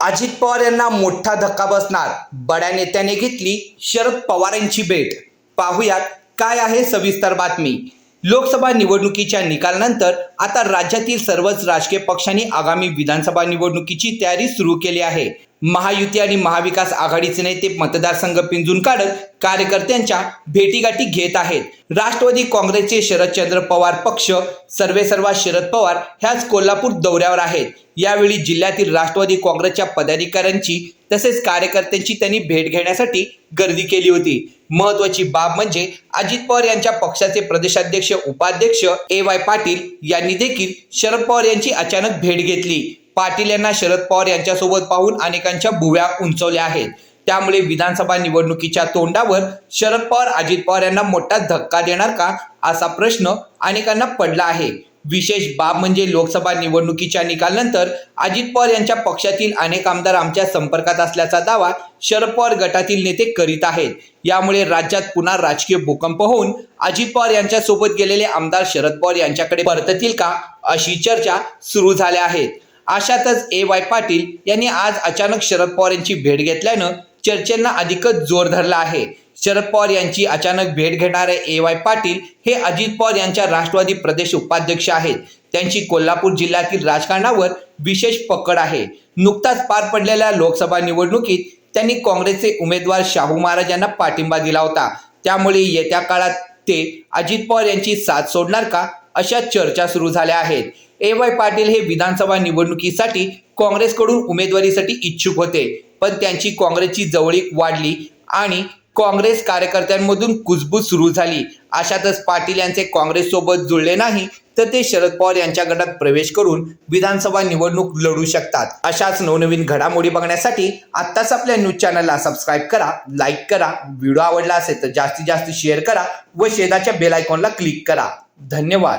अजित पवार यांना मोठा धक्का बसणार. बड्या नेत्याने घेतली शरद पवारांची भेट. पाहुयात काय आहे सविस्तर बातमी. लोकसभा निवडणुकीच्या निकालानंतर आता राज्यातील सर्वच राजकीय पक्षांनी आगामी विधानसभा निवडणुकीची तयारी सुरू केली आहे. महायुती आणि महाविकास आघाडीचे नेते मतदारसंघ पिंजून काढत कार्यकर्त्यांच्या भेटीगाठी घेत आहेत. राष्ट्रवादी काँग्रेसचे शरदचंद्र पवार पक्ष सर्वे सर्वा शरद पवार ह्याच कोल्हापूर दौऱ्यावर आहेत. यावेळी जिल्ह्यातील राष्ट्रवादी काँग्रेसच्या पदाधिकाऱ्यांची तसेच कार्यकर्त्यांची त्यांनी भेट घेण्यासाठी गर्दी केली होती. महत्वाची बाब म्हणजे अजित पवार यांच्या पक्षाचे प्रदेशाध्यक्ष उपाध्यक्ष ए वाय पाटील यांनी देखील शरद पवार यांची अचानक भेट घेतली. पाटील यांना शरद पवार यांच्यासोबत पाहून अनेकांच्या भुव्या उंचवल्या आहेत. त्यामुळे विधानसभा निवडणुकीच्या तोंडावर शरद पवार अजित पवार यांना मोठा धक्का देणार का असा प्रश्न अनेकांना पडला आहे. विशेष बाब म्हणजे लोकसभा निवडणुकीच्या निकालनंतर अजित पवार यांच्या पक्षातील अनेक आमदार आमच्या संपर्कात असल्याचा दावा शरद पवार गटातील नेते करीत आहेत. यामुळे राज्यात पुन्हा राजकीय भूकंप होऊन अजित पवार यांच्यासोबत गेलेले आमदार शरद पवार यांच्याकडे परततील का अशी चर्चा सुरू झाल्या आहेत. अशातच ए वाय पाटील यांनी आज अचानक शरद पवार यांची भेट घेतल्यानं चर्चेंना अधिकच जोर धरला आहे. शरद पवार यांची अचानक भेट घेणारे ए वाय पाटील हे अजित पवार यांच्या राष्ट्रवादी प्रदेश उपाध्यक्ष आहेत. त्यांची कोल्हापूर जिल्ह्यातील राजकारणावर विशेष पकड आहे. नुकताच पार पडलेल्या लोकसभा निवडणुकीत त्यांनी काँग्रेसचे उमेदवार शाहू महाराज यांना पाठिंबा दिला होता. त्यामुळे येत्या काळात ते अजित पवार यांची साथ सोडणार का अशा चर्चा सुरू झाल्या आहेत. ए वाय पाटील हे विधानसभा निवडणुकीसाठी काँग्रेसकडून उमेदवारीसाठी इच्छुक होते पण त्यांची काँग्रेसची जवळीक वाढली आणि काँग्रेस कार्यकर्त्यांमधून कुजबूज सुरू झाली. अशातच पाटील यांचे काँग्रेससोबत जुळले नाही तर ते शरद पवार यांच्या गटात प्रवेश करून विधानसभा निवडणूक लढू शकतात. अशाच नवनवीन घडामोडी बघण्यासाठी आत्ताच आपल्या न्यूज चॅनलला सबस्क्राईब करा लाईक करा व्हिडिओ आवडला असेल तर जास्तीत जास्त शेअर करा व शेजारच्या बेल आयकॉनला क्लिक करा. धन्यवाद.